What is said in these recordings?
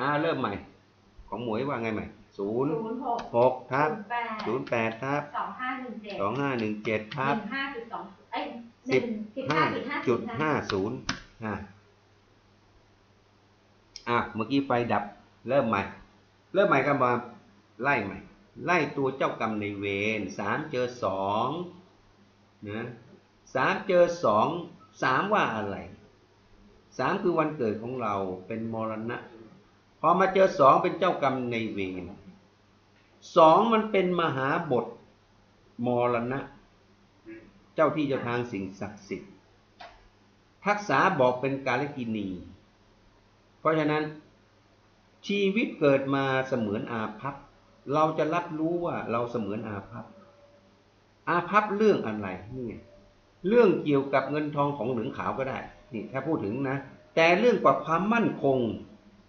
อ่าเริ่มใหม่ ของหมวยว่าไงใหม่ศูนย์ศูนย์หกหกทับแปดศูนย์แปดทับสองห้าหนึ่งเจ็ดสองห้าหนึ่งเจ็ดหทับนึ่งห้าจุดสองเอ้ยหสินึ่บงสิบห้าห้าจุจุดดห้าห้าศูนย์อะอะเมื่อกี้ไฟดับเริ่มใหม่ เริ่มใหม่กันมาไล่ใหม่ ไล่ตัวเจ้ากรรมในายเวรสามเจอสองนะสามเจอสองสามว่าอะไรสามคือวันเกิดของเราเป็นมรณะ พอมาเจอสองเป็นเจ้ากรรมในเวรสองมันเป็นมหาบทมรณะ เจ้าที่เจ้าทางสิ่งศักดิ์สิทธิ์ทักษาบอกเป็นกาลกินี เพราะฉะนั้นชีวิตเกิดมาเสมือนอาภัพ เราจะรับรู้ว่าเราเสมือนอาภัพ อาภัพเรื่องอะไรนี่เรื่องเกี่ยวกับเงินทองของเหลืองขาวก็ได้ นี่ถ้าพูดถึงนะ แต่เรื่องกว่าความมั่นคง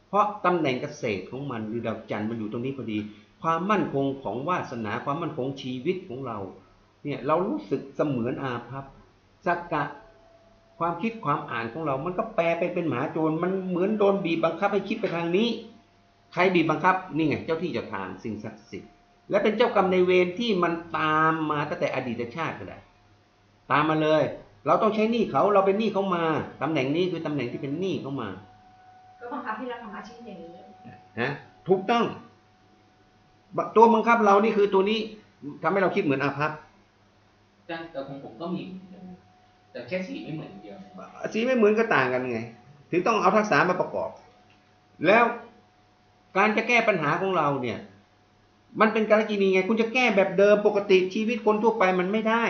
เพราะตำแหน่งเกษตรของมันหรือดาวจันทร์มันอยู่ตรงนี้พอดี ความมั่นคงของวาสนาความมั่นคงชีวิตของเราเนี่ยเรารู้สึกเสมือนอาภัพสักกะความคิดความอ่านของเรา มันก็แปลไปเป็นหมาโจรมันเหมือนโดนบีบบังคับให้คิดไปทางนี้ ใครบีบบังคับนี่ไงเจ้าที่เจ้าทางสิ่งศักดิ์สิทธิ์และเป็นเจ้ากรรมในเวรที่มันตามมาตั้งแต่อดีตชาติก็ได้ตามมาเลย เราต้องใช้หนี้เขาเราเป็นหนี้เขามาตำแหน่งนี้คือตำแหน่งที่เป็นหนี้เขามา บังคับให้เราทำอาชีพอย่างนี้ฮะถูกต้อง ตัวบังคับเรานี่คือตัวนี้ทำให้เราคิดเหมือนอาภัพแต่แต่ของผมก็มีเหมือนกันแต่แค่สีไม่เหมือนเดียวสีไม่เหมือนก็ต่างกันไง ถึงต้องเอาทักษะมาประกอบ แล้วการจะแก้ปัญหาของเราเนี่ย มันเป็นการกินีไง คุณจะแก้แบบเดิมปกติชีวิตคนทั่วไปมันไม่ได้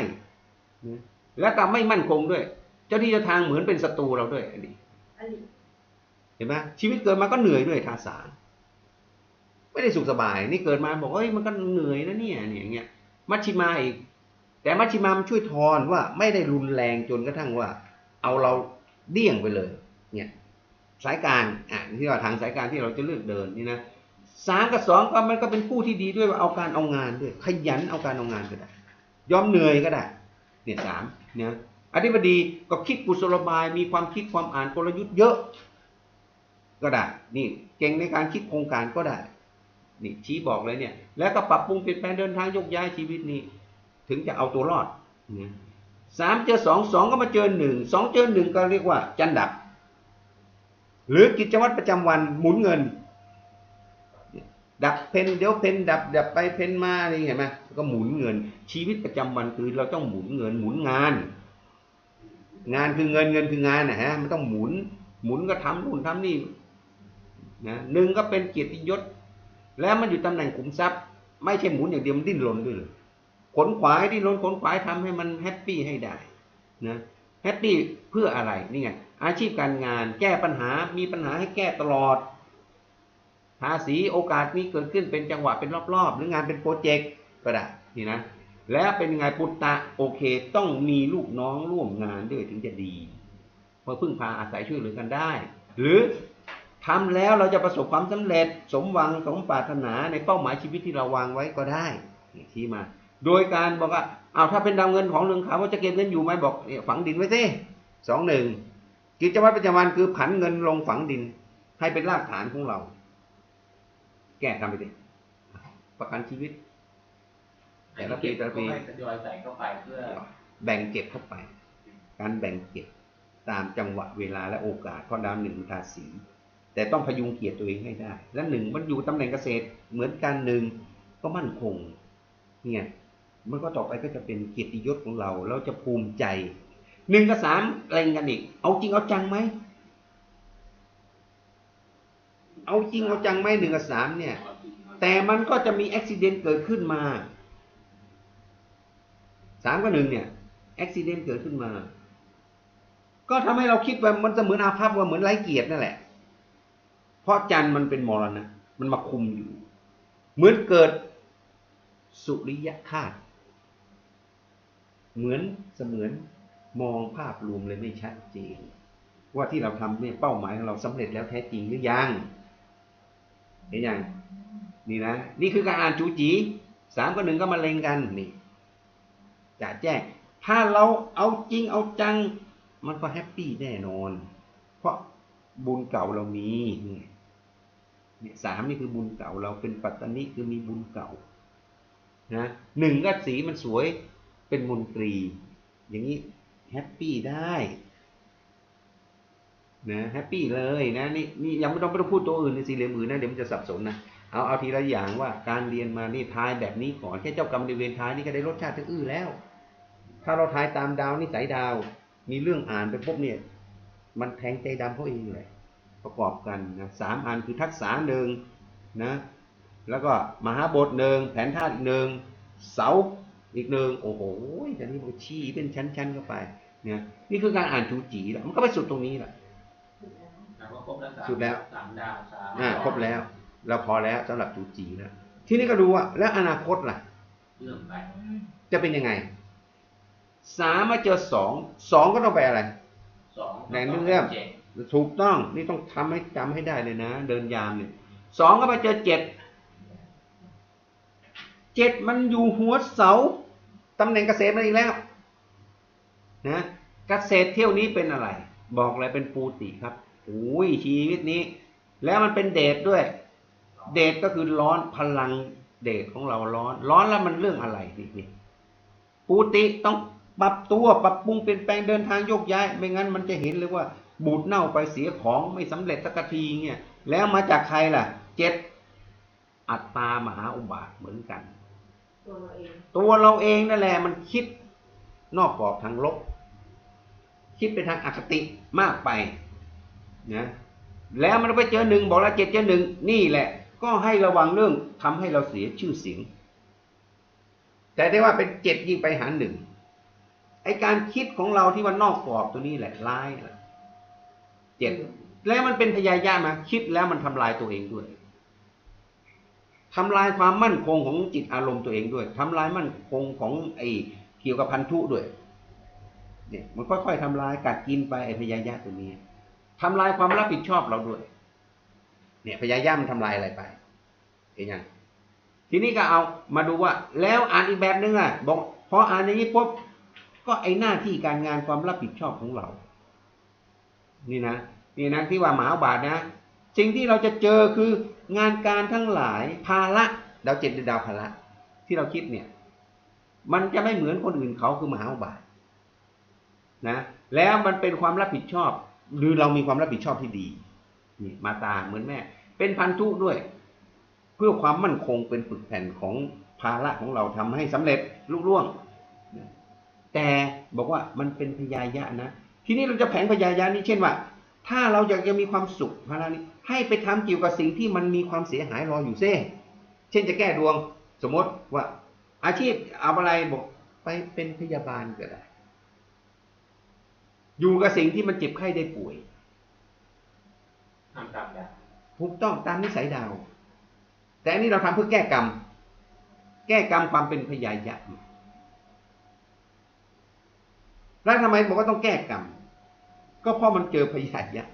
นะและก็ไม่มั่นคงด้วย เจ้าที่เจ้าทางเหมือนเป็นศัตรูเราด้วยอันนี้อันนี้ เห็นไหมชีวิตเกิดมาก็เหนื่อยด้วยทาสารไม่ได้สุขสบาย นี่เกิดมาบอกเฮ้ยมันก็เหนื่อยนะเนี่ยเนี่ยอย่างเงี้ยมัชชิมาอีก แต่มัชชิมามันช่วยทอนว่าไม่ได้รุนแรงจนกระทั่งว่า เอาเราเดี่ยงไปเลย เนี่ยสายกางอะที่ว่าทางสายกางที่เราจะเลือกเดินนี่นะสามกับสองก็มันก็เป็นคู่ที่ดีด้วยว่าเอาการเอางานด้วย ขยันเอาการเอางานก็ได้ยอมเหนื่อยก็ได้ เนี่ยสามเนี่ยอธิบดีก็คิดกุศโลบายมีความคิดความอ่านกลยุทธ์เยอะ ก็ได้ นี่เก่งในการคิดโครงการก็ได้ นี่ชี้บอกเลยเนี่ย แล้วก็ปรับปรุงเปลี่ยนแปลงเดินทางยกย้ายชีวิตนี้ ถึงจะเอาตัวรอดนะสามเจอสองสองก็มาเจอหนึ่งสองเจอหนึ่งก็เรียกว่าจันดับ หรือกิจวัตรประจำวันหมุนเงิน ดับเพนเดี๋ยวเพนดับดับไปเพนมาอะไรเห็นไหมก็หมุนเงิน ชีวิตประจำวันคือเราต้องหมุนเงินหมุนงาน งานคือเงินเงินคืองานนะฮะมันต้องหมุน หมุนก็ทำนู่นทำนี่ นะหนึ่งก็เป็นเกียรติยศ แล้วมันอยู่ตำแหน่งขุมทรัพย์ ไม่ใช่หมุนอย่างเดียวมันดิ้นรนด้วยเลยขนขวายดิ้นรนขนขวายทำให้มันแฮปปี้ให้ได้นะแฮปปี้เพื่ออะไรนี่ไงอาชีพการงานแก้ปัญหามีปัญหาให้แก้ตลอดภาษีโอกาสมีเกิดขึ้นเป็นจังหวะเป็นรอบๆ หรืองานเป็นโปรเจกต์ก็ได้นี่นะแล้วเป็นไงปุตตะโอเค ต้องมีลูกน้องร่วมงานด้วยถึงจะดี เพราะพึ่งพาอาศัยช่วยเหลือกันได้ หรือ ทำแล้วเราจะประสบความสำเร็จ สมหวังสมปรารถนาในเป้าหมายชีวิตที่เราวางไว้ก็ได้นี่ชี้มา โดยการบอกว่าเอาถ้าเป็นดาวเงินของเรืองขาวว่าจะเก็บเงินอยู่ไหมบอกเนี่ยฝังดินไว้สิสองหนึ่งกิจวัตรประจำวันคือผันเงินลงฝังดิน ให้เป็นรากฐานของเรา แก้ทำไปดิประกันชีวิต แต่ละปีแต่ละปีก็ให้ทยอยใส่เข้าไปเพื่อ แบ่งเก็บเข้าไป การแบ่งเก็บตามจังหวะเวลาและโอกาสเพราะดาวหนึ่งมันทาสี แต่ต้องพยุงเกียรติตัวเองให้ได้ และหนึ่งมันอยู่ตำแหน่งเกษตรเหมือนกันหนึ่งก็มั่นคงเนี่ยมันก็ต่อไปก็จะเป็นเกียรติยศของเราเราจะภูมิใจหนึ่งกับสามเร่งกันอีก เอาจริงเอาจังไหมเอาจริงเอาจังไหมหนึ่งกับสามเนี่ย แต่มันก็จะมีอุบิเหตุเกิดขึ้นมาสามกับหนึ่งเนี่ยอุบิเหตุเกิดขึ้นมา ก็ทำให้เราคิดว่ามันจะเหมือนอาภัพว่าเหมือนไร้เกียรตินั่นแหละ ราะจันทร์มันเป็นมรณะ มันมาคุมอยู่ เหมือนเกิดสุริยคาตเหมือนเสมือนมองภาพรวมเลยไม่ชัดเจน ว่าที่เราทำเนี่ยเป้าหมายของเราสำเร็จแล้วแท้จริงหรือยังเห็นยังนี่นะนี่คือการอ่านจูจีสามกับหนึ่งก็มาเล็งกันนี่จะแจ้ง ถ้าเราเอาจริงเอาจัง มันก็แฮปปี้แน่นอน เพราะบุญเก่าเรามีนี่ เนี่ยสามนี่คือบุญเก่า เราเป็นปัตตานิคือมีบุญเก่านะหนึ่งก็สีมันสวยเป็นมนตรี อย่างนี้แฮปปี้ได้นะแฮปปี้เลยนะนี่นี่ยังไม่ต้องไม่ต้องพูดตัวอื่นในสีเหลี่ยมอื่นนะเดี๋ยวมันจะสับสนนะเอาเอาทีละอย่างว่าการเรียนมานี่ทายแบบนี้ก่อนแค่เจ้ากรรมในเวรทายนี่ก็ได้รสชาติทั้งอื้อแล้ว ถ้าเราทายตามดาวนี่สายดาว มีเรื่องอ่านไปพบเนี่ย มันแทงใจดำเขาเองเลย ประกอบกันนะสามอันคือทักษะหนึ่งนะแล้วก็มหาบทหนึ่งแผนธาตุอีกหนึ่งเสาอีกหนึ่งโอ้โหแต่นี่มันชี้เป็นชั้นๆเข้าไปเนี่ยนี่คือการอ่านจูจีแล้วมันก็ไปสุดตรงนี้แหละถามว่าครบแล้วสามสุดแล้วสามดาวสามอ่าครบแล้ว เราพอแล้วสำหรับจูจีแล้วทีนี้ก็ดูว่าแล้วอนาคตล่ะเรื่องไปจะเป็นยังไงสามมาเจอสองสองก็ต้องไปอะไรสองแหล่งเรื่องเจ็ด ถูกต้องนี่ต้องทำให้จำให้ได้เลยนะ เดินยามเนี่ยสองก็ไปเจอเจ็ดเจ็ดมันอยู่หัวเสาตำแหน่งเกษตรมาอีกแล้วนะเกษตรเที่ยวนี้เป็นอะไร บอกเลยเป็นปูติครับโอ้ยชีวิตนี้ แล้วมันเป็นเดทด้วย เดทก็คือร้อนพลังเดทของเราร้อน ร้อนแล้วมันเรื่องอะไรนี่ปูติต้องปรับตัวปรับปรุงเปลี่ยนแปลงเดินทางโยกย้าย ไม่งั้นมันจะเห็นเลยว่า บูดเน่าไปเสียของไม่สำเร็จสักทีเนี่ยแล้วมาจากใครล่ะเจ็ดอัตตามหาอุบาทเหมือนกัน ตัวเราเองตัวเราเองนั่นแหละมันคิดนอกกรอบทางลบ คิดไปทางอคติมากไปนะแล้วมันไปเจอหนึ่งบอกแล้วเจ็ดเจอหนึ่งนี่แหละ ก็ให้ระวังเรื่องทำให้เราเสียชื่อเสียง แต่ได้ว่าเป็นเจ็ดยิ่งไปหาหนึ่งไอการคิดของเราที่ว่านอกกรอบตัวนี้แหละร้ายนะ เจ็ดแล้วมันเป็นพยายามนะคิดแล้วมันทำลายตัวเองด้วยทำลายความมั่นคงของจิตอารมณ์ตัวเองด้วยทำลายมั่นคงของไอ้เกี่ยวกับพันธุด้วยเนี่ยมันค่อยๆทำลายกัดกินไปไอ้พยายะตัวนี้ทำลายความรับผิดชอบเราด้วย เนี่ยพยายะมันทำลายอะไรไปเห็นยังทีนี้ก็เอามาดูว่า แล้วอ่านอีกแบบนึงอะบอกพออ่านอย่างนี้ปุ๊บก็ไอ้หน้าที่การงานความรับผิดชอบของเรา นี่นะนี่นะที่ว่ามหาอุบาทนะ สิ่งที่เราจะเจอคืองานการทั้งหลายภาระดาวเจ็ดเป็นดาวภาระที่เราคิดเนี่ย มันจะไม่เหมือนคนอื่นเขาคือมหาอุบาทนะ แล้วมันเป็นความรับผิดชอบ หรือเรามีความรับผิดชอบที่ดีนี่มาตาเหมือนแม่ เป็นพันธุด้วย เพื่อความมั่นคงเป็นปึกแผ่นของภาระของเราทำให้สำเร็จลุล่วง แต่บอกว่ามันเป็นพยายะนะ ทีนี้เราจะแผงพยายะนี้เช่นว่า ถ้าเราอยากจะมีความสุขภาระนี้ให้ไปทำเกี่ยวกับสิ่งที่มันมีความเสียหายรออยู่เซ่เช่นจะแก้ดวง สมมติว่า อาชีพเอาอะไรบอกไปเป็นพยาบาลก็ได้ อยู่กับสิ่งที่มันเจ็บไข้ได้ป่วยทำตามดาวถูกต้องตามนิสัยดาว แต่อันนี้เราทำเพื่อแก้กรรม แก้กรรมความเป็นพยายะแล้วทำไมบอกว่าต้องแก้กรรม ก็เพราะมันเจอพยายะ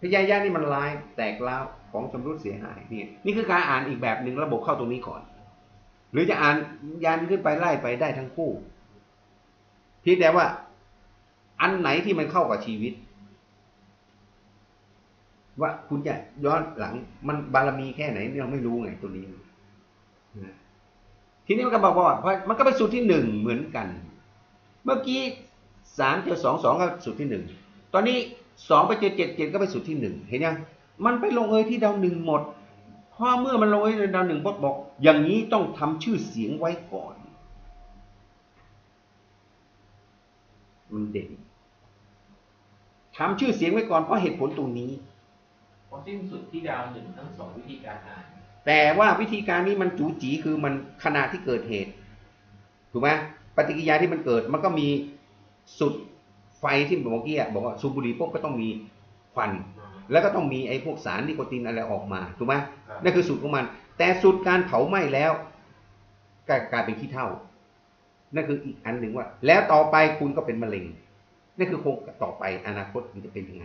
พยายะนี่มันร้ายแตกล้าวของชำรุดเสียหายนี่นี่คือการอ่านอีกแบบหนึ่งระบบเข้าตรงนี้ก่อน หรือจะอ่านยันขึ้นไปไล่ไปได้ทั้งคู่เพียงแต่ว่า อันไหนที่มันเข้ากับชีวิต ว่าคุณจะย้อนหลังมันบารมีแค่ไหนเราไม่รู้ไงตัวนี้ทีนี้มันก็บอกว่าเพราะมันก็ไปสุดที่หนึ่งเหมือนกัน เมื่อกี้ สามเจอสองสองก็สุดที่หนึ่งตอนนี้สองไปเจอเจ็ดเจ็ดก็ไปสุดที่หนึ่งเห็นยังมันไปลงเอยที่ดาวหนึ่งหมดเพราะเมื่อมันลงเอยในดาวหนึ่งบอกบอก อย่างนี้ต้องทำชื่อเสียงไว้ก่อน มันเด่นทำชื่อเสียงไว้ก่อนเพราะเหตุผลตรงนี้พอสิ้นสุดที่ดาวหนึ่งทั้งสองวิธีการอ่านแต่ว่าวิธีการนี้มันจูจีคือมันขณะที่เกิดเหตุ ถูกไหมปฏิกิริยาที่มันเกิดมันก็มี สุดไฟที่บอกเมื่อกี้อะบอกว่าสูบบุหรี่ปุ๊บก็ต้องมีควัน แล้วก็ต้องมีไอ้พวกสารนิโคตินอะไรออกมาถูกไหมครับนั่นคือสูตรของมัน แต่สูตรการเผาไหม้แล้วกลายกลายเป็นขี้เถ้านั่นคืออีกอันหนึ่งว่า แล้วต่อไปคุณก็เป็นมะเร็งนั่นคือคงต่อไปอนาคตมันจะเป็นยังไง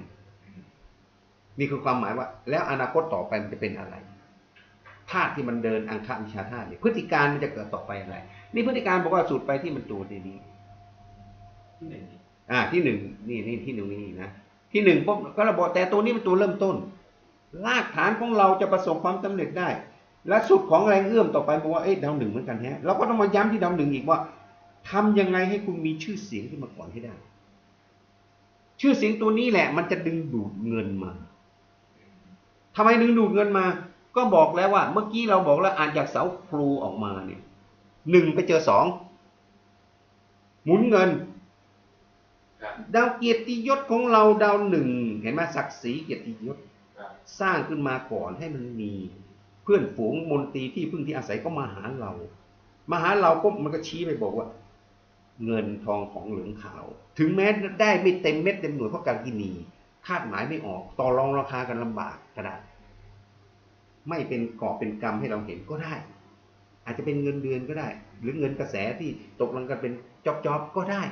นี่คือความหมายว่า แล้วอนาคตต่อไปมันจะเป็นอะไรธาตุที่มันเดินอังคาวิชาธาตุเนี่ยพฤติการมันจะเกิดต่อไปอะไร นี่พฤติการบอกว่าสูตรไปที่มันตัวนี้ ที่หนึ่งอ่าที่หนึ่งนี่นี่ที่หนึ่งนี่นะที่หนึ่งปุ๊บก็ระบอกแต่ตัวนี้มันตัวเริ่มต้น รากฐานของเราจะประสบความสำเร็จได้ และสุดของแรงเอื้อมต่อไปบอกว่าเอ๊ะดาวหนึ่งเหมือนกันแฮะเราก็ต้องมาย้ำที่ดาวหนึ่งอีกว่าทำยังไงให้คุณมีชื่อเสียงขึ้นมาก่อนให้ได้ ชื่อเสียงตัวนี้แหละ มันจะดึงดูดเงินมาทำไมดึงดูดเงินมา ก็บอกแล้วว่า เมื่อกี้เราบอกแล้วอ่านจากเสาครูออกมาเนี่ยหนึ่งไปเจอสองหมุนเงิน ดาวเกียรติยศของเราดาวหนึ่ง เห็นไหมศักดิ์ศรีเกียรติยศครับสร้างขึ้นมาก่อนให้มันมีเพื่อนฝูงมนตรีที่พึ่งที่อาศัยก็มาหาเรา มาหาเราปุ๊บมันก็ชี้ไปบอกว่า เงินทองของเหลืองขาว ถึงแม้ได้ไม่เต็มเม็ดเต็มหน่วยเพราะการกินีคาดหมายไม่ออก ต่อรองราคากันลำบากก็ได้ไม่เป็นกอบเป็นกรรมให้เราเห็นก็ได้ อาจจะเป็นเงินเดือนก็ได้ หรือเงินกระแสที่ตกลงกันเป็นจอบจอบๆก็ได้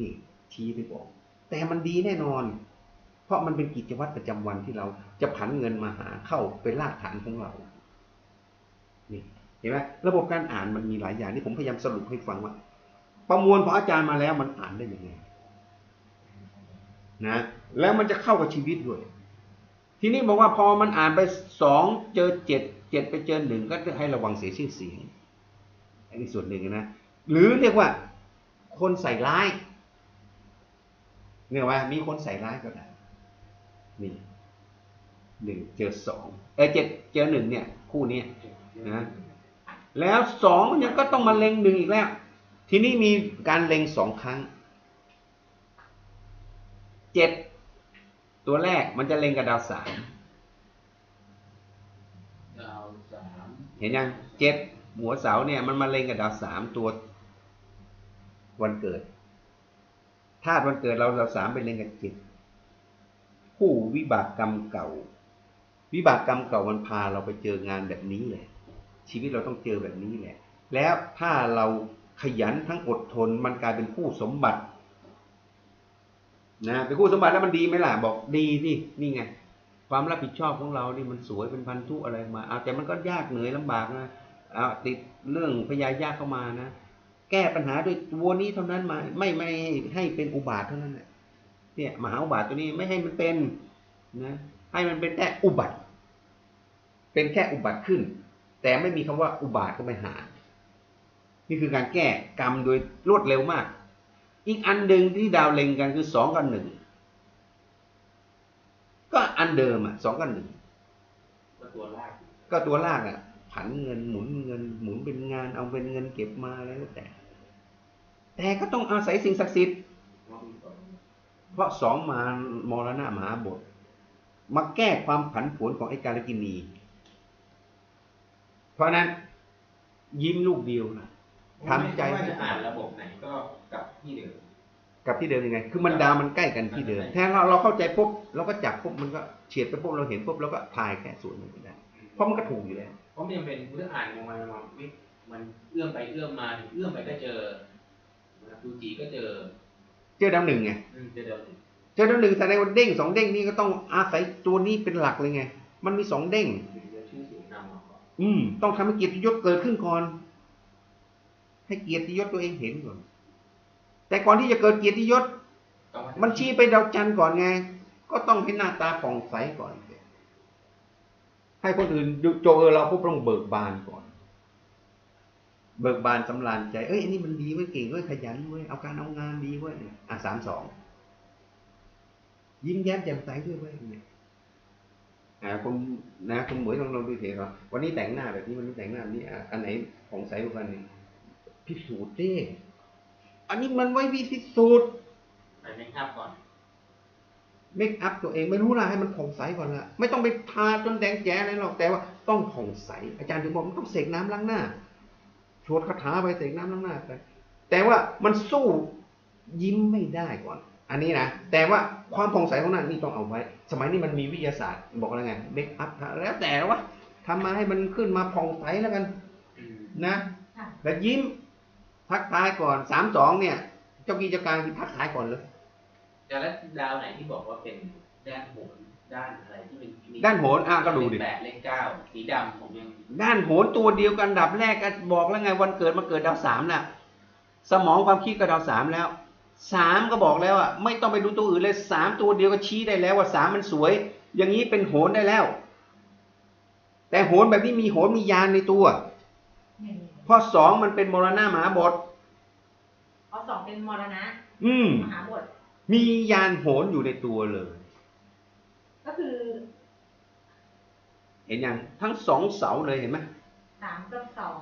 นี่ ชี้ไปบอก แต่มันดีแน่นอน เพราะมันเป็นกิจวัตรประจำวันที่เราจะผันเงินมาหาเข้าเป็นรากฐานของเรานี่เห็นไหมระบบการอ่านมันมีหลายอย่างที่ผมพยายามสรุปให้ฟังว่า ประมวลของอาจารย์มาแล้วมันอ่านได้ยังไงนะแล้วมันจะเข้ากับชีวิตด้วย ทีนี้บอกว่าพอมันอ่านไปสองเจอเจ็ดเจ็ดไปเจอหนึ่งก็ให้ระวังเสียชื่อเสียงอันนี้ส่วนหนึ่งนะหรือเรียกว่าคนใส่ร้าย เนี่ยว่ามีคนใส่ร้ายก็ได้นี่หนึ่งเจอสองเออเจ็ดเจอหนึ่งเนี่ย คู่เนี้ยนะแล้วสองยังก็ต้องมาเล็งหนึ่งอีกแล้ว ทีนี้มีการเล็งสองครั้งเจ็ดตัวแรกมันจะเล็งกับดาวสามดาวสามเห็นยังเจ็ดหัวเสาเนี่ยมันมาเล็งกับดาวสามตัววันเกิด ธาตุวันเกิดเราดาสามไปเล็งกับจ็ดผู้วิบากกรรมเก่า วิบากกรรมเก่ามันพาเราไปเจองานแบบนี้แหละ ชีวิตเราต้องเจอแบบนี้แหละ แล้วถ้าเราขยันทั้งอดทนมันกลายเป็นคู่สมบัตินะเป็นคู่สมบัติแล้วมันดีไหมล่ะบอกดีสินี่ไงความรับผิดชอบของเรานี่มันสวยเป็นพันธุอะไรมาเอาแต่มันก็ยากเหนื่อยลำบากนะเอาติดเรื่องพยายากเข้ามานะ แก้ปัญหาด้วยตัวนี้เท่านั้นมาไม่ไม่ให้เป็นอุบาทเท่านั้นเนี่ยมหาอุบาทตัวนี้ไม่ให้มันเป็นนะให้มันเป็นแค่อุบัติ เป็นแค่อุบัติขึ้น แต่ไม่มีคำว่าอุบาทก็ไม่หา นี่คือการแก้กรรมโดยรวดเร็วมาก อีกอันหนึ่งที่ดาวเล็งกันคือสองกับหนึ่งก็อันเดิมอะสองกับหนึ่งก็ตัวลากก็ตัวลากอะผันเงินหมุนเงินหมุนเป็นงานเอาเป็นเงินเก็บมาอะไรแล้วแต่ แต่ก็ต้องอาศัยสิ่งศักดิ์สิทธิ์ว่ามีก่อนเพราะสองมามรณะมหาบทมาแก้ความผันผวนของไอ้การกินี เพราะฉะนั้นยิ้มลูกเดียวนะทำใจไม่ว่าจะอ่านระบบไหนก็กลับที่เดิมกับที่เดิมยังไง คือมันดาวมันใกล้กันที่เดิม แทนเราเราเข้าใจปุ๊บเราก็จับปุ๊บมันก็เฉียดไปปุ๊บเราเห็นปุ๊บเราก็พายแค่ส่วนหนึ่งไปได้ เพราะมันก็ถูกอยู่แล้ว เพราะมันยังเป็นเรื่องอ่านมองไปมองวิมันเอื้อมไปเอื้อมมาเอื้อมไปก็เจอ นะครับดูจีก็เจอเจอดาวหนึ่งไงอืมเจอเดิมเจอดาวหนึ่งแสดงว่าเด้งสองเด้งนี่ก็ต้องอาศัยตัวนี้เป็นหลักเลยไง มันมีสองเด้งถึงจะชื่อเสียงนำมาก่อนอืม ต้องทำให้เกียรติยศเกิดขึ้นก่อน ให้เกียรติยศตัวเองเห็นก่อน แต่ก่อนที่จะเกิดเกียรติยศ ต้องามันชี้ไปดาวจันทร์ก่อนไง ก็ต้องให้หน้าตาผ่องใสก่อนให้คนอื่นดูโจเออเราปุ๊บต้องเบิกบานก่อน เบิกบานสำราญใจ เอ้ยอันนี้มันดีเว้ยเก่งเว้ยขยันเว้ยเอาการเอางานดีเว้ยอะสามสองยิ้มแย้มแจ่มใสด้วยเว้ยเนี่ยอ่าคุณนะคุณหมวยลองลองดูเถอะว่าวันนี้แต่งหน้าแบบนี้วันนี้แต่งหน้าแบบนี้อะอันไหนผ่องใสกว่ากันนี่พิสูจน์ดิอันนี้มันไว้พิสูจน์ไปเมคอัพก่อนเมคอัพตัวเองไม่รู้ละให้มันผ่องใสก่อนละไม่ต้องไปทาจนแดงแจ๋อะไรหรอกแต่ว่าต้องผ่องใสอาจารย์ถึงบอกมันต้องเสกน้ำล้างหน้า สวดคาถาไปเสกน้ำล้างหน้าไปแต่ว่ามันสู้ยิ้มไม่ได้ก่อน อันนี้นะ แต่ว่าความผ่องใสของหน้านี่ต้องเอาไว้ สมัยนี้มันมีวิทยาศาสตร์ บอกอะไรไงเมคอัพแล้วแต่ว่าทำมาให้มันขึ้นมาผ่องใสแล้วกันนะแล้วยิ้มพักท้ายก่อนสามสองเนี่ย เจ้ากีเจ้าการคือพักท้ายก่อนเลยแล้วดาวไหนที่บอกว่าเป็นด้านโหน ด้านอะไรที่เป็นมีด้านโหนอะก็ดูดิ เลขแปดเลขเก้าสีดำผมยังด้านโหนตัวเดียวกันดับแรกก็บอกแล้วไงวันเกิดมาเกิดดาวสามน่ะ สมองความคิดก็ดาวสามแล้วสามก็บอกแล้วอะไม่ต้องไปดูตัวอื่นเลยสามตัวเดียวก็ชี้ได้แล้วว่าสามมันสวย อย่างนี้เป็นโหนได้แล้ว แต่โหนแบบนี้มีโหนมียานในตัวนี่เพราะสองมันเป็นมรณะมหาบทเอาสองเป็นมรณะอืมมหาบทมียานโหนอยู่ในตัวเลย ก็คือ เห็นยังทั้งสองเสาเลยเห็นไหมสามกับสอง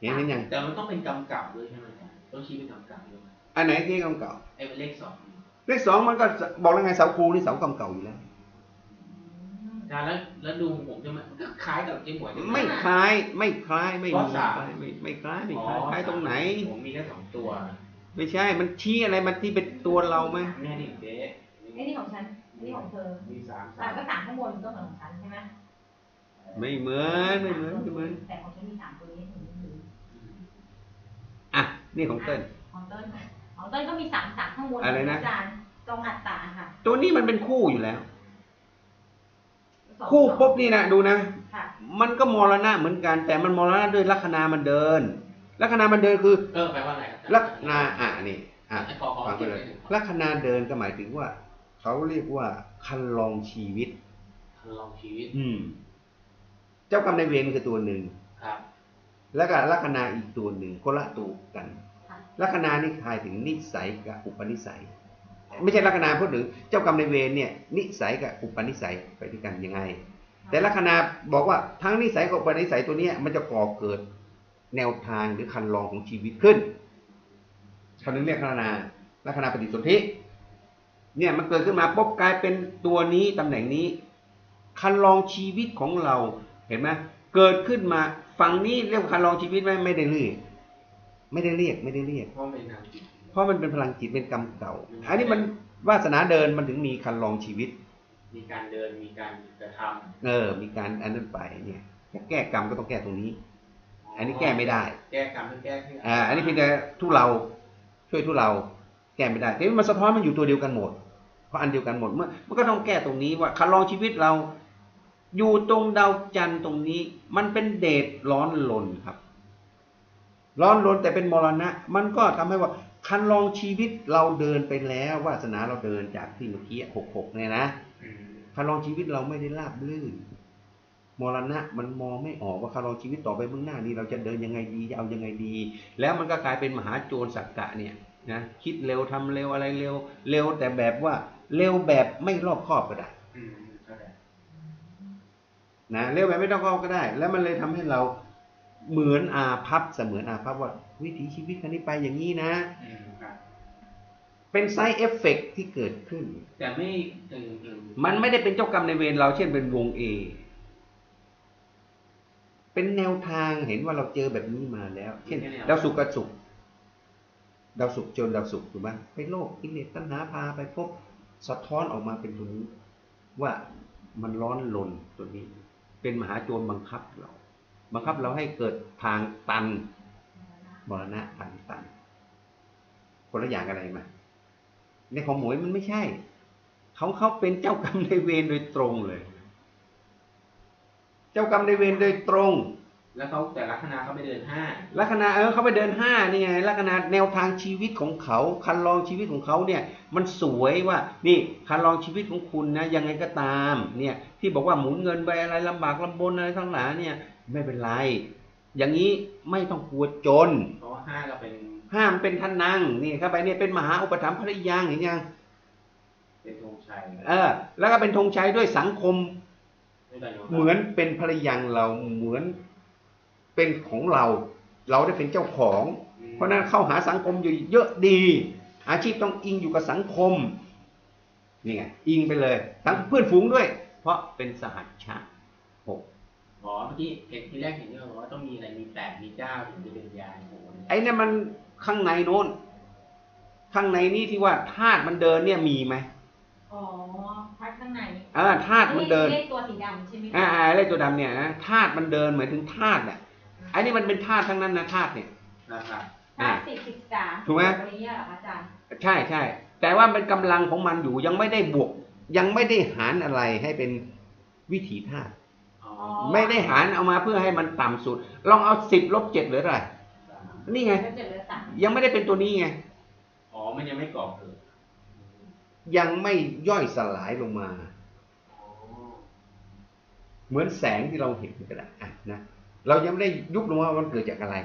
เห็นเห็นยังแต่มันต้องเป็นกำกับด้วยใช่ไหมอาจารย์ต้องชี้เป็นกำกับด้วยอันไหนที่กำเก่าไอ้เลขสองเลขสองมันก็บอกแล้วไงเสาคูนี่เสากำเก่าอยู่แล้วอาจารย์แล้วแล้วดูผมใช่ไหมมันก็คล้ายกับเจ๊หมวยใช่หไม่คล้าย ไม่คล้ายไม่เพมีราะสามไม่ไม่คล้ายไม่อ๋อคล้ายคล้ายตรงไหนผมมีแค่สองตัว ไม่ใช่มันชี้อะไรมันที่เป็นตัวเราไหมแม่นี่เจ๊ไอ้นี่ของฉันไอ้ นี่ของเธอมีสามสาสามมก็สามข้างบนก็เหมือนของฉันใช่ไหมไม่เหมือนไม่เหมือนไม่เหมือนแต่ของฉันมีสามตัวนี้ถึงถึงอะนี่ของเติ้ล ของเต้นของเต้นก็มีสามสามข้างบนอะไรนะอาจารย์ตรงอัตตาค่ะตัวนี้มันเป็นคู่อยู่แล้ว สองคู่สองปุ๊บนี่นะดูนะ ค่ะ มันก็มรณะเหมือนกัน แต่มันมรณะด้วยลัคนามันเดิน ลัคนามันเดินคือ เออแปลว่าอะไรครับลัคนาอะนี่อะไอ้คอคอฟังไปเก็บเลไว้ยหนึ่งลัคนาเดินก็หมายถึงว่า เขาเรียกว่าคันลองชีวิตลองชีวิต อืม เจ้ากรรมนายเวรคือตัวหนึ่งครับ แล้วก็ลัคนาอีกตัวหนึ่งคนละตัวกันค่ะลัคนานี่หมายถึงนิสัยกับอุปนิสัย ไม่ใช่ลัคนาพูดถึงเจ้ากรรมนายเวรเนี่ย นิสัยกับอุปนิสัยไปด้วยกันยังไง แต่ลัคนาบอกว่าทั้งนิสัยกับอุปนิสัยตัวเนี้ยมันจะก่อเกิดแนวทางหรือคันลองของชีวิตขึ้นเขาถึงเรียกลัคนาลัคนาปฏิสนธิ เนี่ยมันเกิดขึ้นมาปุ๊บกลายเป็นตัวนี้ตำแหน่งนี้ คันลองชีวิตของเราเห็นไหมเกิดขึ้นมาฝั่งนี้เรียกว่าคันลองชีวิตไหมไม่ได้เรียกไม่ได้เรียกไม่ได้เรียกเพราะเป็นนามจิตเพราะมันเป็นพลังจิตเป็นกรรมเก่า อันนี้มันวาสนาเดินมันถึงมีคันลองชีวิต มีการเดินมีการกระทำเออ มีการอันนั้นไปเนี่ยจะแก้กรรมก็ต้องแก้ตรงนี้ อันนี้แก้ไม่ได้ แก้กรรมต้องแก้ที่อ่า อันนี้เพียงแต่ทุเราช่วยทุเรา แก้ไม่ได้แต่มันสะท้อนมันอยู่ตัวเดียวกันหมด เพราะอันเดียวกันหมดเมื่อมันก็ต้องแก้ตรงนี้ว่าคันลองชีวิตเรา อยู่ตรงดาวจันทร์ตรงนี้ มันเป็นเดชร้อนลนครับ ร้อนลนแต่เป็นมรณะ มันก็ทำให้ว่าคันลองชีวิตเราเดินไปแล้ววาสนาเราเดินจากที่เมื่อกี้หกหกเนี่ยนะอืมคารองชีวิตเราไม่ได้ราบลื่นมรณะมันมองไม่ออกว่าคารองชีวิตต่อไปเบื้องหน้านี้เราจะเดินยังไงดีจะเอายังไงดี แล้วมันก็กลายเป็นมหาโจรสักกะเนี่ยนะคิดเร็วทำเร็วอะไรเร็ว เร็วแต่แบบว่า เร็วแบบไม่รอบคอบก็ได้อืมเข้าใจนะเร็วแบบไม่รอบคอบก็ได้ แล้วมันเลยทำให้เราเหมือนอาพับเสมือนอาพับว่า วิถีชีวิตคันนี้ไปอย่างนี้นะอืมครับเป็นไซเอฟเฟกที่เกิดขึ้น แต่ไม่ถึงถึงมันไม่ได้เป็นเจ้ากรรมในายเวรเราเช่นเป็นวงเอเป็นแนวทางเห็นว่าเราเจอแบบนี้มาแล้ว เช่นดาวสุกร์กับสุกร์ดาวสุกร์จนดาวสุกร์ถูกไหมไปโลกกิเลสตัณหาพาไปพบ สะท้อนออกมาเป็นตัวนี้ว่ามันร้อนลนตัวนี้ เป็นมหาโจรบังคับเรา บังคับเราให้เกิดทางตันมรณะทางตัน คนละอย่างอะไรมา ในของหมวยมันไม่ใช่ เขาเขาเป็นเจ้ากรรมนายเวรโดยตรงเลย เจ้ากรรมนายเวรโดยตรง แล้วเขาแต่ลัคนาเขาไปเดินห้าลัคนาเออเขาไปเดินห้านี่ไงลัคนาแนวทางชีวิตของเขาคันลองชีวิตของเขาเนี่ยมันสวยว่านี่คันลองชีวิตของคุณนะยังไงก็ตามเนี่ยที่บอกว่าหมุนเงินไปอะไรลำบากลำบนอะไรทั้งหลายเนี่ยไม่เป็นไร อย่างนี้ไม่ต้องกลัวจนเพราะว่าห้าก็เป็นห้ามเป็นท่านนางนี่เข้าไปเนี่ยเป็นมหาอุปถัมภ์ภริยางเห็นยังเป็นธงชัยเออ แล้วก็เป็นธงชัยด้วยสังคมด้วยกันยู่เหมือนเป็นภรรยังเราเหมือน เป็นของเรา เราได้เป็นเจ้าของอืมเพราะฉะนั้นเข้าหาสังคมอยู่เยอะดี อาชีพต้องอิงอยู่กับสังคมนี่ไงอิงไปเลยทั้งเพื่อนฝูงด้วย เพราะเป็นสหัชชะหกอ๋อเมื่อกี้เห็นทีแรกเห็นว่าบอกว่าต้องมีอะไรมีแปดมีเก้าถึงจะเป็นยานโอ้โหไอ้นั่นมันข้างในโน้น ข้างในนี่ที่ว่าธาตุมันเดินเนี่ยมีไหมอ๋อพัดข้างในอ่าธาตุมันเดินเลขตัวสีดำใช่ไหมคะอ่าอ่าเลขตัวดำเนี่ยนะธาตุมันเดินเหมือนถึงธาตุอะ ไอ้นี่มันเป็นธาตุทั้งนั้นนะธาตุเนี่ย นะครับห้าสิบสิบสามถูกไหมตรงนี้เหรอคะอาจารย์ใช่ใช่แต่ว่าเป็นกำลังของมันอยู่ยังไม่ได้บวก ยังไม่ได้หารอะไรให้เป็นวิถีธาตุอ๋อไม่ได้หารเอามาเพื่อให้มันต่ำสุด ลองเอาสิบลบเจ็ดเหลือเท่าไหร่สามนี่ไง แล้วเจ็ดเหลือสามยังไม่ได้เป็นตัวนี้ไง อ๋อ มันยังไม่ก่อเกิดยังไม่ย่อยสลายลงมาอ๋อเหมือนแสงที่เราเห็นก็ได้อะนะ เรายังไม่ได้ยุบลงว่ามันเกิดจากอะไร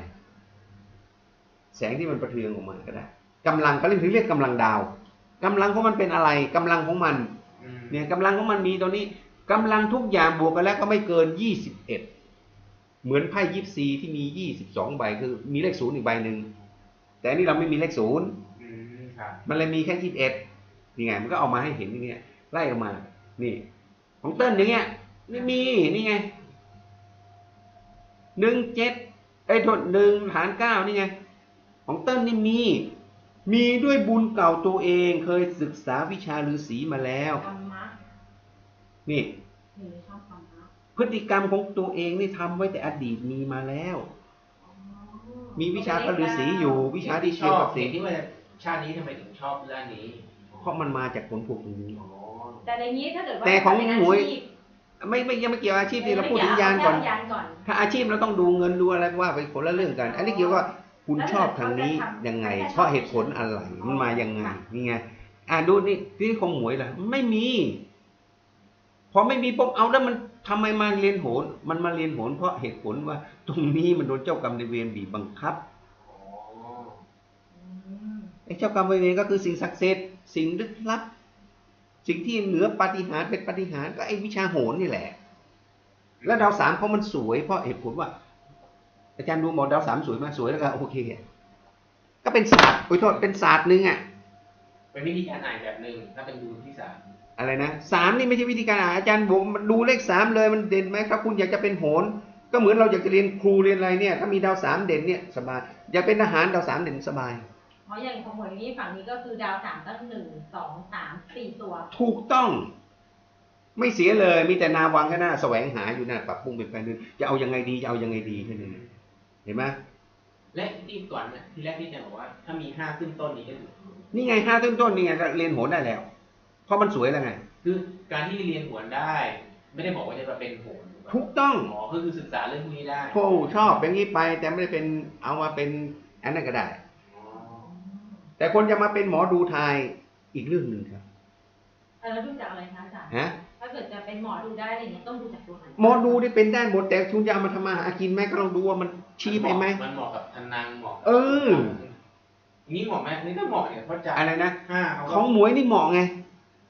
แสงที่มันประเทืองออกมาก็ได้กำลังเขาเรียกถึงเรียกกำลังดาวกำลังของมันเป็นอะไรกำลังของมันอืมเนี่ยกำลังของมันมีตัวนี้กำลังทุกอย่างบวกกันแล้วก็ไม่เกินยี่สิบเอ็ดเหมือนไพ่ยิปซีที่มียี่สิบสองใบคือมีเลขศูนย์อีกใบหนึ่งแต่อันนี่เราไม่มีเลขศูนย์อืมครับมันเลยมีแค่ยี่สิบเอ็ดนี่ไงมันก็เอามาให้เห็นอย่างเงี้ยไล่ออกมา นี่ ของเติ้ลอย่างเงี้ยนี่มีนี่ไง หนึ่งเจ็ดไอ้ยโทษหนึ่งฐานเก้านี่ไง ของเติ้ลนี่มี มีด้วยบุญเก่าตัวเองเคยศึกษาวิชาฤาษีมาแล้ว ธรรมะนี่หรือชอบธรรมะพฤติกรรมของตัวเองนี่ทำไว้แต่อดีตมีมาแล้ว อ๋อมีวิชาพระฤาษีอยู่ วิชาที่ชเกี่ยวอบกับสิ่สิ่งงที่ว่าชาตินี้ทำไมถึงชอบเรื่องนี้เพราะมันมาจากผลพวกนี้ อ๋อ แต่ในนี้ถ้าเกิดว่าแต่ของเป็นหมวยอาชีพ ไม่ไม่ยังไม่เกี่ยวอาชีพนี่เราพูดถึงยานก่อนเอแค่ยานก่อน ถ้าอาชีพเราต้องดูเงินดูอะไรว่าไปคนละเรื่องกัน อันนี้เกี่ยวกับว่าคุณชอบทางนี้ยังไง เพราะเหตุผลอะไรมันมายังไงนี่ไงอ่าดูนี่ที่ของหมวยล่ะไม่มีพอไม่มีปุ๊บเอาแล้วมันทำไมมาเรียนโหนมันมาเรียนโหนเพราะเหตุผลว่า ตรงนี้มันโดนเจ้ากรรมนายเวรบีบบังคับอ๋ออืมไอ้เจ้ากรรมนายเวรก็คือสิ่งศักดิ์สิทธิ์สิ่งลึกลับ สิ่งที่เหนือปาฏิหาริย์เป็นปาฏิหาริย์ก็ไอ้วิชาโหนนี่แหละ แล้วดาวสามเพราะมันสวยเพราะเหตุผลว่า อาจารย์ดูหมอดาวสามสวยมากสวยแล้วก็โอเคอะก็เป็นศาสตร์โอ้ยโทษเป็นศาสตร์หนึ่งอะเป็นวิธีการอ่านแบบหนึ่งถ้าเป็นดูที่สามอะไรนะสามนี่ไม่ใช่วิธีการอ่านอาจารย์บอกมันดูเลขสามเลยมันเด่นไหมครับคุณอยากจะเป็นโหนก็เหมือนเราอยากจะเรียนครูเรียนอะไรเนี่ย ถ้ามีดาวสามเด่นเนี่ยสบายอยากเป็นทหารดาวสามเด่นสบาย เพราะอย่างของหมวยนี้ฝั่งนี้ก็คือดาวสามตั้งหนึ่งสองสามสี่ตัว ถูกต้อง ไม่เสียเลย มีแต่นาวังแค่หน้าแสวงหาอยู่นะปรับปรุงเป็นแปลงนึงจะเอายังไงดีจะเอายังไงดีแค่นั้นเองเห็นไหมและที่ก่อนนะที่แรกที่อาจารย์บอกว่า ถ้ามีห้าขึ้นต้นนี้ก็ถือนี่ไงห้าต้นต้นๆนี่ไงก็เรียนโหนได้แล้ว เพราะมันสวยแล้วไง คือการที่เรียนโหวนได้ ไม่ได้บอกว่าจะมาเป็นโหวนถูกต้องอ๋อก็คือศึกษาเรื่องพวกนี้ได้โอ้ชอบอย่างนี้ไปแต่ไม่ได้เป็นเอามาเป็นอันนั้นก็ได้อ๋อ แต่คนจะมาเป็นหมอดูทายอีกเรื่องหนึ่งครับเออแล้วดูจากอะไรคะอาจารย์ฮะถ้าเกิดจะเป็นหมอดูได้อะไรเงี้ยต้องดูจากตัวไหนหมอดูได้เป็นได้หมดแต่คุณจะเอามาทำมาหากินไหมก็ลองดูว่ามันชี้ไปไหมมันเหมาะกับทนางเหมาะกับเออนี่เหมาะไหมนี่ก็เหมาะเนี่ยเพราะอาจารย์อะไรนะห้าเขาก็ของหมวยนี่เหมาะไง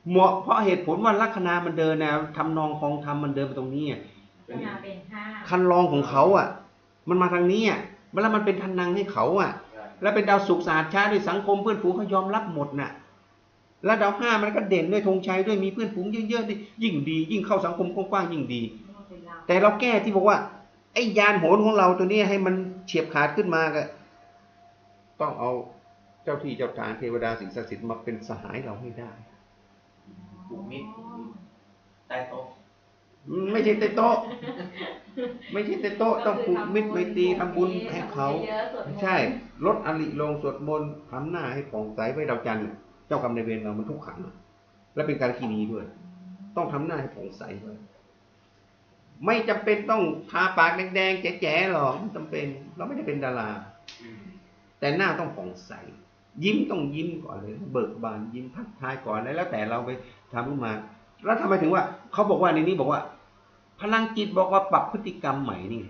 เหมาะเพราะเหตุผลว่าลัคนามันเดินนะทำนองคลองทำมันเดินไปตรงนี้อะพัฒนาเป็นห้าคันลองของเขาอะ มันมาทางนี้อะแล้วมันเป็นทันนังให้เขาอะ แล้วเป็นดาวศุกร์ศาสตร์ชาด้วยสังคมเพื่อนฝูงเขายอมรับหมดน่ะ แล้วดาวห้ามันก็เด่นด้วยธงชัยด้วยมีเพื่อนฝูงเยอะๆนี่ยิ่งดี ยิ่งเข้าสังคมกว้างๆยิ่งดี แต่เราแก้ที่บอกว่าไอ้ยานโหนของเราตัวนี้ให้มันเฉียบขาดขึ้นมาก็ต้องเอาเจ้าที่เจ้าทางเทวดาสิ่งศักดิ์สิทธิ์มาเป็นสหายเราให้ได้ผูกมิตรใต้โต๊ะ ไม่ใช่เตโต๊ะไม่ใช่เตโต๊ะต้องผูกมิตรไมตรีทำบุญให้เขาไม่ใช่ ลดอริลงสวดมนต์ทำหน้าให้ผ่องใสไว้ดาวจันทร์เจ้ากรรมในเวรเรามันทุกขังน่ะและเป็นการคีนีด้วย ต้องทำหน้าให้ผ่องใสไว้ไม่จำเป็นต้องทาปากแดงๆแจ๋ๆหรอกไม่จำเป็น เราไม่ได้เป็นดารา แต่หน้าต้องผ่องใส ยิ้มต้องยิ้มก่อนเลย เบิกบานยิ้มทักทายก่อนแล้วแต่เราไปทำขึ้นมา แล้วทำไมถึงว่า เขาบอกว่าในนี้บอกว่า พลังจิตบอกว่าปรับพฤติกรรมใหม่นี่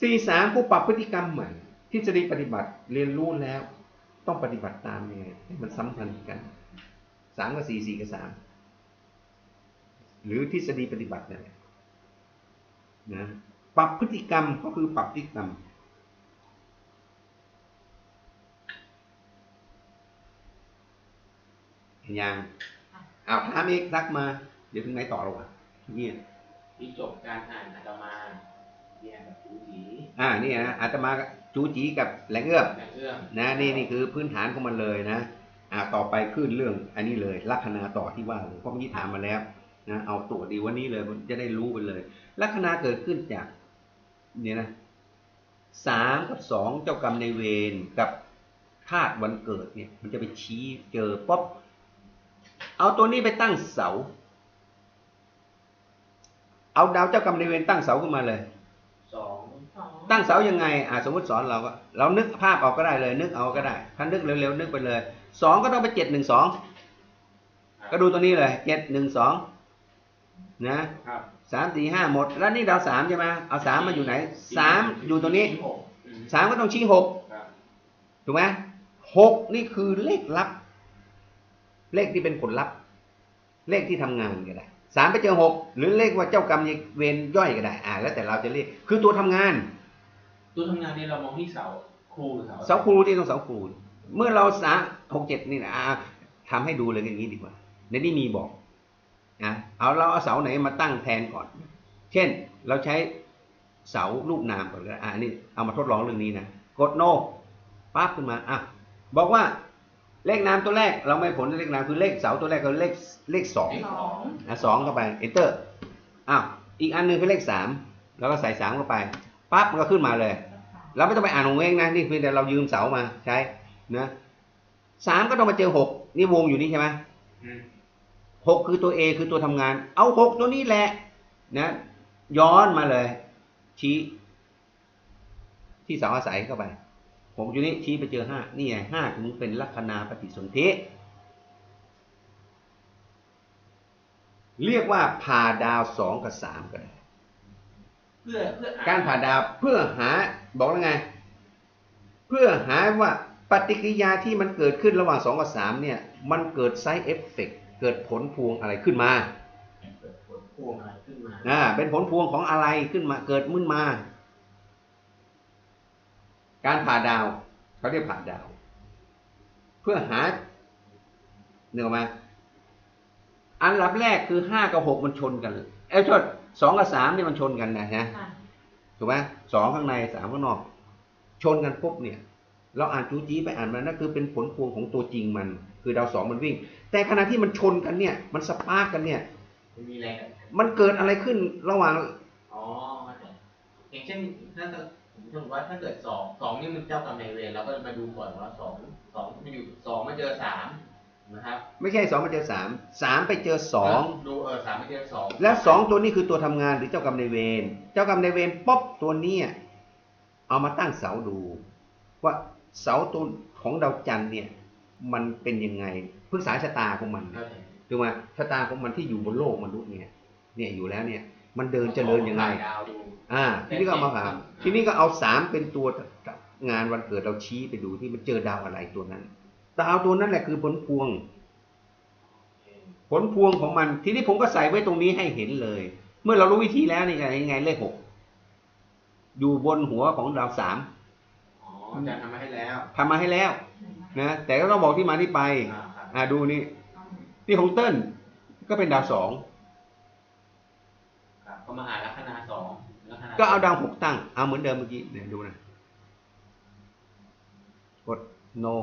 สี่สามผู้ปรับพฤติกรรมใหม่ทฤษฎีปฏิบัติเรียนรู้แล้ว ต้องปฏิบัติตามยังไงให้มันสัมพันธ์กันสามกับสี่สี่กับสามหรือทฤษฎีปฏิบัตินั่นแหละนะปรับพฤติกรรมก็คือปรับพฤติกรรมเห็นยัง อ้าวถามอีกทักมา เดี๋ยวถึงไหนต่อเราวะเงียบที่จบการอ่านอาตมาเนี่ยแบบจูจีอ่านี่นะอาตมาจูจีกับแหลงเอื้อมและเอื้อมนะนี่นี่คือพื้นฐานของมันเลยนะอ่าต่อไปขึ้นเรื่องอันนี้เลย ลัคนาต่อที่ว่าเลยเพราะเมื่อกี้ถามมาแล้วนะเอาตัวดีวันนี้เลยมันจะได้รู้ไปเลย ลัคนาเกิดขึ้นจากเนี่ยนะสามกับสองเจ้ากรรมในายเวรกับธาตุวันเกิดเนี่ย มันจะไปชี้เจอป๊อบ เอาตัวนี้ไปตั้งเสา เอาดาวเจ้ากรรมในายเวรตั้งเสาขึ้นมาเลยสองสองตั้งเสายังไงอ่าสมมติสอนเราก็เรานึกภาพออกก็ได้เลย นึกเอาก็ได้ถ้านึกเร็วๆนึกไปเลยสองก็ต้องไปเจ็ดหนึ่งสองก็ดูตัวนี้เลยเจ็ดหนึ่งสองนะครับสามสี่ห้าหมด แล้วนี่ดาวสามใช่ไหมเอาสามมาอยู่ไหนสามอยู่ตัวนี้ชี้หกอืมสามก็ต้องชี้หกครับถูกไหมหกนี่คือเลขลับ เลขที่เป็นผลลัพธ์ เลขที่ทำงานก็ได้สามไปเจอหกหรือเลขว่าเจ้ากรรมนายเวรย่อยก็ได้ อ่า แล้วแต่เราจะเรียกคือตัวทำงาน ตัวทำงานเนี่ยเรามองที่เสาครูหรือเสาเสาครูที่ต้องเสาครู เมื่อเราสามหกเจ็ดนี่นะอ่าทำให้ดูเลยอย่างนี้ดีกว่า ในนี้มีบอกนะเอาเราเอาเสาไหนมาตั้งแทนก่อน เช่นเราใช้เสารูปนามก่อนก็ได้อ่านี่เอามาทดลองเรื่องนี้นะกดโนปั๊บขึ้นมาอะบอกว่า เลขนามตัวแรกเราไม่ผลเลขนามคือเลขเสาตัวแรกก็เลขเลขสองสองอะสองเข้าไป enter อ้าวอีกอันหนึงคือเลขสามแล้วก็ใส่สามเข้าไปปั๊บมันก็ขึ้นมาเลย เราไม่ต้องไปอ่านของเองนะนี่เพียงแต่เรายืมเสามาใช้นะสามก็ต้องมาเจอหกนี่วงอยู่นี่ใช่ไหมอืมหกคือตัว A คือตัวทำงาน เอาหกตัวนี้แหละนะย้อนมาเลย ชี้ ที่เสาอาศัยเข้าไป หกอยู่นี้ชี้ไปเจอห้านี่ไงห้าถึงเป็นลัคนาปฏิสนธิเรียกว่าผ่าดาวสองกับสามก็ได้เพื่อเพื่ออ่นการผ่าดาวเพื่อหาบอกแล้วไง เพื่อหาว่าปฏิกิริยาที่มันเกิดขึ้นระหว่างสองกับสามเนี่ย มันเกิดไซ d ์เอฟเฟกเกิดผลพวงอะไรขึ้นมาเกิดผลพวงอะไรขึ้นมาอ่าเป็นผลพวงของอะไรขึ้นมาเกิดมึนมา การผ่าดาวเขาเรียกผ่าดาว เพื่อหาเนื้ออกไหมา อันดับแรกคือห้ากับหกมันชนกัน เอ้ยโทษสองกับสามเนี่ยมันชนกันนะฮะค่ะถูกไหมสองข้างในสามข้างนอก ชนกันปุ๊บเนี่ย เราอ่านจูจี้ไปอ่านมานั่นคือเป็นผลพวงของตัวจริงมัน คือดาวสองมันวิ่ง แต่ขณะที่มันชนกันเนี่ย มันสปาร์กกันเนี่ย มันมีแรงอะมันเกิดอะไรขึ้นระหว่างอ๋อเข้าใจอย่างเช่นถ้าเกิด ผมสมมติว่าถ้าเกิดสองสองนี่มันเจ้ากรรมนายเวรเราก็มาดูก่อนว่าสองสองมันอยู่สองมาเจอสามนะครับไม่ใช่สองไปเจอสามสามไปเจอสองดูเออสามมาเจอสองแล้วสองตัวนี้คือตัวทำงานหรือเจ้ากรรมนายเวรเจ้ากรรมนายเวรป๊อบตัวเนี้ยเอามาตั้งเสาดู ว่าเสาตัวของดาวจันทร์เนี่ยมันเป็นยังไงพฤกษาชะตาของมันเข้าใจถูกไหมชะตาของมันที่อยู่บนโลกมนุษย์เนี่ยเนี่ยอยู่แล้วเนี่ย มันเดินเจริญยังไงดาวดูอ่า ทีนี้ก็เอามาถามทีนี้ก็เอาสามเป็นตัวงานวันเกิดเราชี้ไปดูที่มันเจอดาวอะไรตัวนั้น ดาวตัวนั้นแหละคือผลพวง ผลพวงของมัน ทีนี้ผมก็ใส่ไว้ตรงนี้ให้เห็นเลย เมื่อเรารู้วิธีแล้วนี่ไงยังไงเลขหกอยู่บนหัวของดาวสามอ๋ออาจารย์ทำมาให้แล้วทำมาให้แล้วนะแต่ก็ต้องบอกที่มาที่ไป อ่าครับอ่าดูนี่นี่ของเติ้ลก็เป็นดาวสองครับก็ มาหาลัคนาสองลัคนาก็เอาดาวหกตั้ง เอาเหมือนเดิมเมื่อกี้เนี่ยดูนะกด no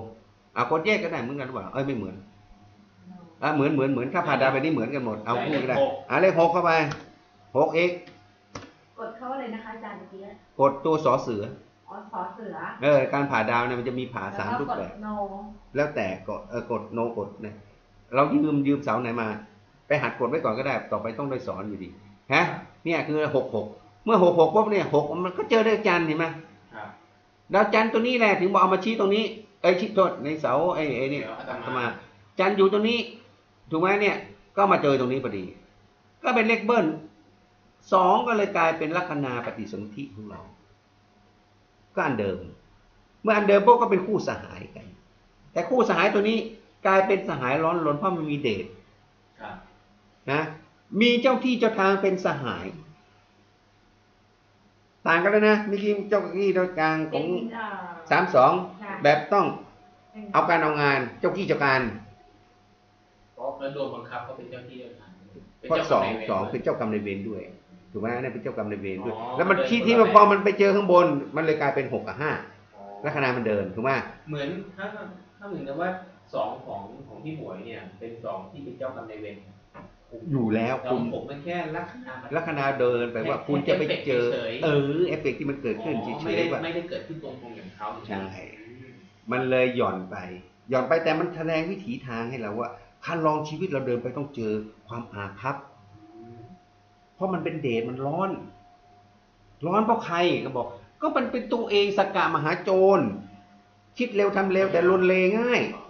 เอากดแยกก็ได้เหมือนกันหรือเปล่าเอ้ยไม่เหมือนอะเหมือนเหมือนเหมือนถ้าผ่าดาวไปนี่เหมือนกันหมดเอาคู่ก็ได้อะเลขหกเข้าไปหกเอกกดเข้าเลยนะคะอาจารย์เมื่อกี้กดตัวสอเสืออ๋อสอเสือเออการผ่าดาวเนี่ยมันจะมีผ่าสามแล้วรูปก็กแบดบโนแล้วแต่กดเออกด no กดเนี่ยเรายืมยืมเสาไหนมา ไปหัดกดไว้ก่อนก็ได้ ต่อไปต้องได้สอนอยู่ดี ฮะเนี่ยคือหกหกเมื่อหกหกปุ๊บเนี่ยหกมันก็เจอได้จันทร์เห็นไหมครับดาวจันทร์ตัวนี้แหละถึงบอกเอามาชี้ตรงนี้เอ้ยชี้โทษในเสาไอ้ไอ้นี่เดี๋ยวอาตอาตมามา จันทร์อยู่ตรงนี้ ถูกไหมเนี่ย ก็มาเจอตรงนี้พอดี ก็เป็นเลขเบิ้ลสองก็เลยกลายเป็นลัคนาปฏิสนธิของเรา ก็อันเดิม เมื่ออันเดิมพวกก็เป็นคู่สหายกัน แต่คู่สหายตัวนี้กลายเป็นสหายร้อนรนเพราะมันมีเดชครับนะ มีเจ้าที่เจ้าทางเป็นสหาย ต่างกันเลยนะเมื่อกี้เจ้าที่เจ้ากลางขเป็อนงเอ่อสามสองค่ะแบบต้องเป็นเอาการเอางานเจ้าที่เจ้าการเพราะแล้วโดนบังคับเขาเป็นเจ้าที่เจ้าทางเป็นเพราะเจ้าสองนายวรสองเป็นเจ้ากรรมนายเวรด้วยถูกไหมนั่นเป็นเจ้ากรรมนายเวรด้วยอ๋อแล้วมันเลยที่คนละที่มันแบบพอมันไปเจอข้างบน มันเลยกลายเป็นหกกับห้าอ๋อลัคนามันเดินถูกไหมเหมือนถ้าถ้าเหมือนกับว่าสองของของพี่หมวยเนี่ย เป็นสองที่เป็นเจ้ากรรมนายเวรคุม อยู่แล้วแล้วคุณผมเป็นแค่ลัคนาลัคนาเดินไปว่าแค่คุณจะไปเจอเฉยๆ เออเอฟเฟกต์ที่มันเกิดขึ้นอ๋อเฉไม่ยได้ๆว่าไม่ได้เกิดขึ้นตรงตรงๆอย่างเขาใช่ มันเลยหย่อนไป หย่อนไปแต่มันแสดงวิถีทางให้เราว่าคันลองชีวิตเราเดินไปต้องเจอความอาภัพเพราะมันเป็นเดชมันร้อน ร้อนเพราะใครก็บอก ก็มันเป็นตัวเองสกกามหาโจรคิดเร็วทำเร็วแต่ลนเลง่าย อ๋อ